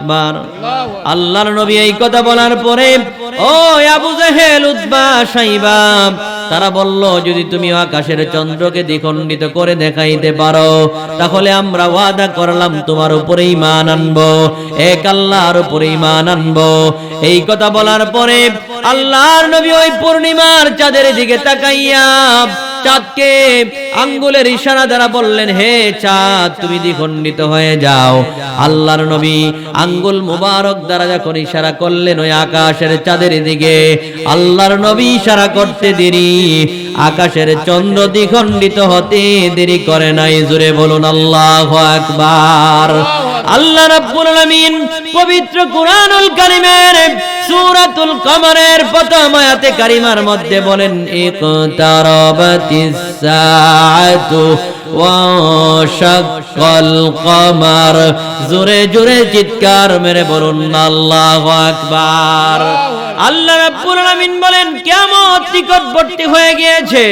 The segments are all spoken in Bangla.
আকবার। আল্লাহর নবী এই কথা বলার পরে, ও আবু জাহেল উদ্বা সাইবা। তারা বলল, যদি তুমি আকাশের চন্দ্রকে দ্বিখণ্ডিত করে দেখাইতে পারো, তাহলে আমরা ওয়াদা করলাম তোমার উপরে ইমান আনব, এক আল্লাহর উপরে ইমান আনব। এই কথা বলার পরে আল্লাহর নবী ওই পূর্ণিমার চাঁদের দিকে তাকাইয়া চাঁদকে আঙ্গুলের ইশারা দ্বারা বললেন, হে চাঁদ, তুমি দ্বিখণ্ডিত হয়ে যাও। আল্লাহর নবী আঙ্গুল মুবারক দ্বারা যখন ইশারা করলেন, ওই আকাশের চাঁদের দিকে, আল্লাহর নবী ইশারা করতে দেরি। আকাশের চন্দ্র দ্বিখণ্ডিত হতে দেরি করে নাই। জুড়ে বলুন, আল্লাহ আকবার। আল্লাহ রাব্বুল আলামিন পবিত্র কুরআনুল কারীমের সূরাতুল কমরের প্রথম আয়াতে কারিমার মধ্যে বলেন ইকতারাবাতিস সাআতু ওয়া শাক্কাল কমার। জোরে জোরে চিৎকার মেরে বলুন, আল্লাহু আকবার। আল্লাহ রাব্বুল আলামিন বলেন, কিয়ামত নিকটবর্তী হয়ে গিয়েছে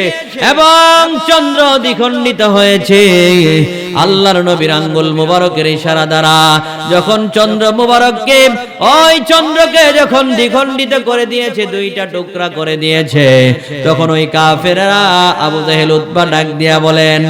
এবং চন্দ্র দ্বিখণ্ডিত হয়েছে। আল্লাহর নবীর আঙ্গুল মুবারকের ইশারা দ্বারা যখন চন্দ্র মুবারককে, ওই চন্দ্রকে যখন দ্বিখণ্ডিত করে দিয়েছে, দুইটা টুকরা করে দিয়েছে, তখন ওই কাফেররা আবু জাহেল উতবা ডাক দিয়া বলেন,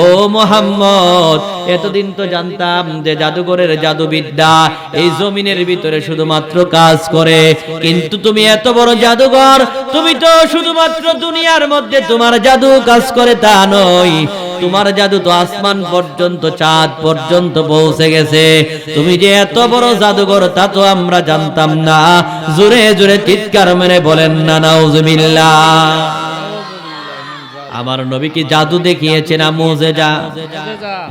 ও মোহাম্মদ, এতদিন তো জানতাম যে জাদুঘরের জাদুবিদ্যা এই জমিনের ভিতরে শুধুমাত্র কাজ করে, কিন্তু তুমি এত বড় জাদুঘর, তুমি তো শুধুমাত্র দুনিয়ার মধ্যে তোমার জাদু কাজ করে তা নয় তোমার জাদু তো আসমান পর্যন্ত, চাঁদ পর্যন্ত পৌঁছে গেছে। তুমি যে এত বড় জাদুঘর, তা তো আমরা জানতাম না। জোরে জোরে চিৎকার মেরে বলেন না নাউজুবিল্লাহ। আমার নবী কি জাদু দেখিয়েছে না মুজেজা?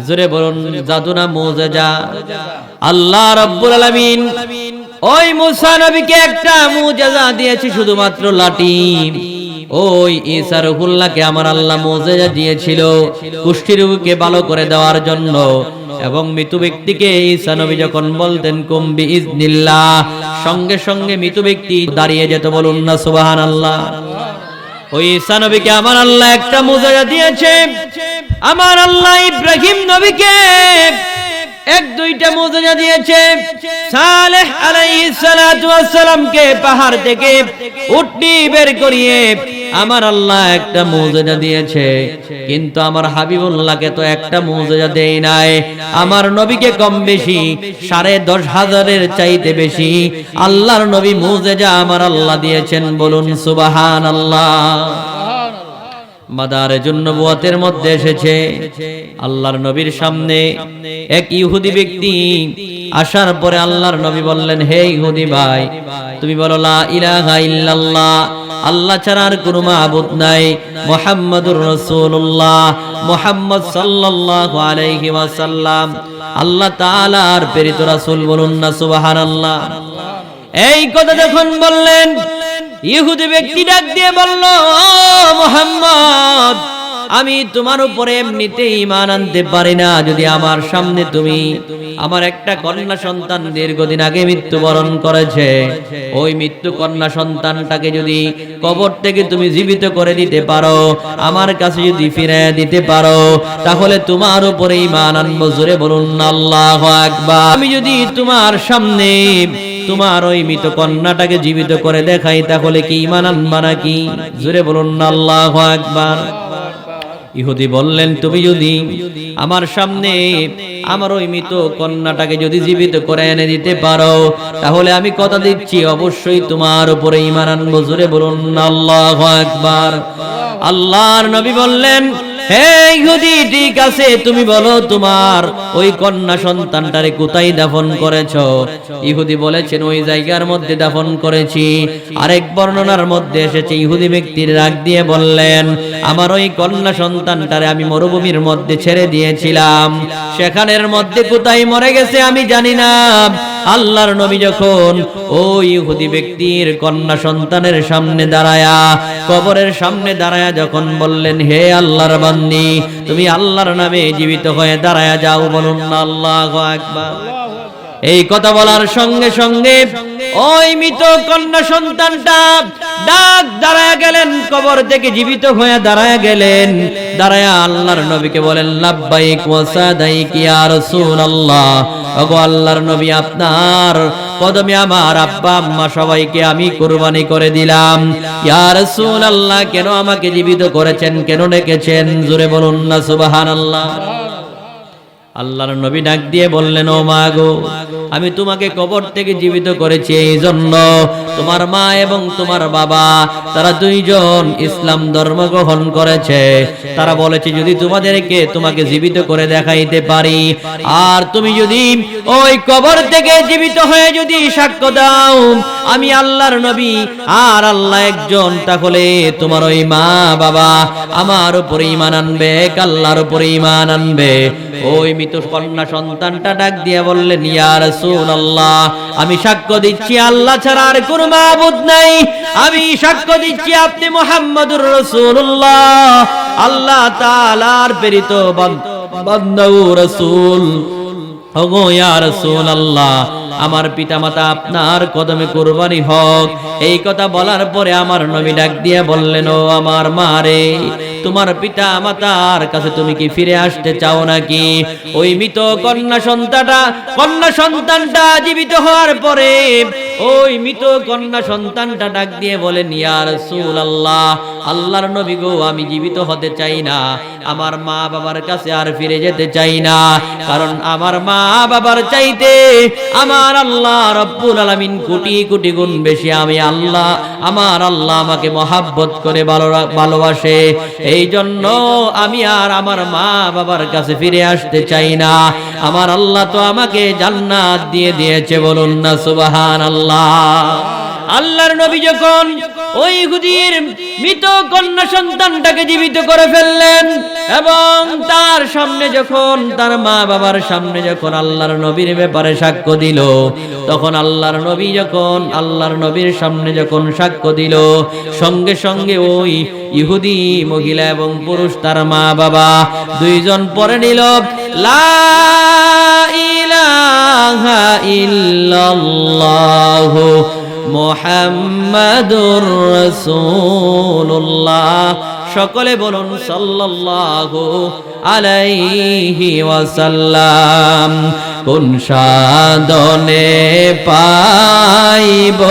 জোরে বলুন, জাদু না মুজেজা? আল্লাহ রাব্বুল আলামিন ওই মুসা নবীকে একটা মুজেজা দিয়েছে, শুধুমাত্র লাঠি। ওই ঈসা রুহুল্লাহকে আমার আল্লাহ মুজেজা দিয়েছিল, কুষ্ঠি রোগীকে ভালো করে দেওয়ার জন্য। এবং মৃত্যু ব্যক্তিকে ঈসা নবী যখন বলতেন কুম্বি ইজনিল্লাহ সঙ্গে সঙ্গে মৃত্যু ব্যক্তি দাঁড়িয়ে যেত, বলুন না, সুবহানাল্লাহ ওই ঈসা নবীকে আমার আল্লাহ একটা মুজাজা দিয়েছে। আমার আল্লাহ ইব্রাহিম নবীকে এক দুইটা মুজাজা দিয়েছে। সালেহ আলাইহিস সালাতু ওয়াস সালামকে পাহাড় থেকে উটনি বের করিয়ে আমার আল্লাহ একটা মুজাজা দিয়েছে, কিন্তু আমার হাবিবুল্লাহকে তো একটা মুজাজা দেই নাই। আমার নবীকে কম বেশি, সাড়ে দশ হাজারের চাইতে বেশি আল্লাহর নবী মুজেজা আমার আল্লাহ দিয়েছেন, বলুন সুবাহান আল্লাহ মাদারে জন্য বুয়াতের মধ্যে এসেছে, আল্লাহর নবীর সামনে এক ইহুদি ব্যক্তি আসার পরে আল্লাহর নবী বললেন, হে ইহুদি ভাই, তুমি বলো, লা ইলাহা ইল্লাল্লাহ। আল্লাহ ছাড়া আর কোনো মাহবুদ নাই। মোহাম্মদুর রসুল্লাহ মোহাম্মদ সাল্লাহ আলাইহি ওয়াসাল্লাম। আল্লাহ তালার প্রেরিত রাসূল বলুন না, সুবহানাল্লাহ। এই কথা যখন বললেন, ইহুদি ব্যক্তি ডাক দিয়ে বলল মোহাম্মদ আমি তোমার উপরে এমনিতে ইমান আনতে পারি না। যদি আমার সামনে তুমি আমার একটা কন্যা সন্তান দীর্ঘদিন আগে মৃত্যুবরণ করেছে, ওই মৃত্যু কন্যা সন্তানটাকে যদি কবর থেকে তুমি জীবিত করে দিতে পারো, আমার কাছে যদি ফিরে দিতে পারো, তাহলে তোমার উপরে ইমান আনব। জোরে বলুন, আল্লাহ আকবার। আমি যদি তোমার সামনে তোমার ওই মৃত কন্যাটাকে জীবিত করে দেখাই, তাহলে কি ইমান আনবা নাকি? জোরে বলুন, আল্লাহ আকবার। ইহুদি বললেন, তুমি যদি আমার সামনে আমার ওই মৃত কন্যাটাকে যদি জীবিত করে এনে দিতে পারো, তাহলে আমি কথা দিচ্ছি, অবশ্যই তোমার উপরে ইমান আনব। জোরে বলুন, আল্লাহ আকবার। আল্লাহর নবী বললেন হে ইহুদি ঠিক আছে, তুমি বলো তোমার ওই কন্যা সন্তানটারে কোথায় দাফন করেছ? ইহুদি বলেছেন, ওই জায়গার মধ্যে দাফন করেছি। আরেক বর্ণনার মধ্যে এসেছে, ইহুদি ব্যক্তির রাগ দিয়ে বললেন, আমার ওই কন্যা সন্তানটারে আমি মরুভূমির মধ্যে ছেড়ে দিয়েছিলাম। সেখানের মধ্যে কোথায় মরে গেছে আমি জানি না। আল্লাহর নবী যখন ওই ইহুদি ব্যক্তির কন্যা সন্তানের সামনে দাঁড়ায়া, কবরের সামনে দাঁড়ায়া যখন বললেন, হে আল্লাহর বান্দি, তুমি আল্লাহর নামে জীবিত হয়ে দাঁড়ায়া যাও, বলুন না, আল্লাহ আকবার। এই কথা বলার সঙ্গে সঙ্গে ওই মৃত কন্যা সন্তানটা ডাক দাঁড়ায় গেলেন, কবর থেকে জীবিত হয়ে দাঁড়ায় গেলেন। দাঁড়ায় আল্লাহর নবীকে বলেন, লাব্বাইক ওয়া সাদাইক ইয়া রাসূলুল্লাহ। ওগো আল্লাহর নবী, আপনার কদমে আমার আব্বা, আম্মা সবাইকে আমি কুরবানি করে দিলাম। ইয়া রাসূলুল্লাহ, কেন আমাকে জীবিত করেছেন, কেন ডেকেছেন? জোরে বলুন না, সুবহানাল্লাহ। আল্লাহর নবী ডাক দিয়ে বললেন, ও মা গো আমি তোমাকে কবর থেকে জীবিত করেছি এই জন্য তোমার মা এবং তোমার বাবা, তারা দুইজন ইসলাম ধর্ম গ্রহণ করেছে। তারা বলেছে, যদি তোমাদেরকে তোমাকে জীবিত করে দেখাইতে পারি, আর তুমি যদি ওই কবর থেকে জীবিত হয়ে যদি সাক্ষ্য দাও, আমি আল্লাহর নবী, আর আল্লাহ একজন, তাহলে তোমার ওই মা বাবা আমার উপরে ইমান আনবে এক আল্লাহর উপরে ইমান আনবে। ওই মৃত কন্যা সন্তানটা ডাক দিয়ে বললেন, ইয়া রাসূলুল্লাহ। আমি সাক্ষ্য দিচ্ছি, আল্লাহ ছাড়া আর কোনো মাবুদ নাই। আমি সাক্ষ্য দিচ্ছি, আপনি মুহাম্মদুর রাসূলুল্লাহ। আল্লাহ তাআলার প্রেরিত বান্দা ও রাসূল। ওগো ইয়া রাসূলুল্লাহ, আমার পিতামাতা আপনার কদমে কুরবানি হোক। এই কথা বলার পরে আমার নবী ডাক দিয়ে বললেন, ও আমার মারে তোমার পিতা মাতার কাছে তুমি কি ফিরে আসতে চাও নাকি? ওই মৃত কন্যা সন্তানটা কন্যা সন্তানটা জীবিত হওয়ার পরে ওই মৃত কন্যা সন্তানটা ডাক দিয়ে বলেন, ইয়া রাসূলুল্লাহ, আল্লাহর নবী গো, আমি জীবিত হতে চাই না। আমার মা বাবার কাছে আর ফিরে যেতে চাই না। কারণ আমার মা বাবার চাইতে আমার আল্লাহ রব্বুল আলামিন কোটি কোটি গুণ বেশি। আমি আল্লাহ, আমার আল্লাহ আমাকে মহাব্বত করে ভালো, ভালোবাসে। এই জন্য আমি আর আমার মা বাবার কাছে ফিরে আসতে চাই না। আমার আল্লাহ তো আমাকে জান্নাত দিয়ে দিয়েছে, বলুন না সুবাহান আল্লাহ আল্লাহর নবী যখন ওই হুদির মৃত কন্যা সন্তানটাকে জীবিত করে ফেললেন এবং তার সামনে যখন, তার মা বাবার সামনে যখন আল্লাহর নবীর ব্যাপারে সাক্ষ্য দিল, তখন আল্লাহর নবী যখন, আল্লাহর নবীর সামনে যখন সাক্ষ্য দিল, সঙ্গে সঙ্গে ওই ইহুদি মহিলা এবং পুরুষ, তার মা বাবা দুইজন পরে নিল, লা ইলাহা ইল্লাল্লাহু মোহাম্মদুর রসুল্লাহ সকলে বলুন সাল্লাল্লাহু আলাইহি ওয়াসাল্লাম কোন সাধনে পাইব?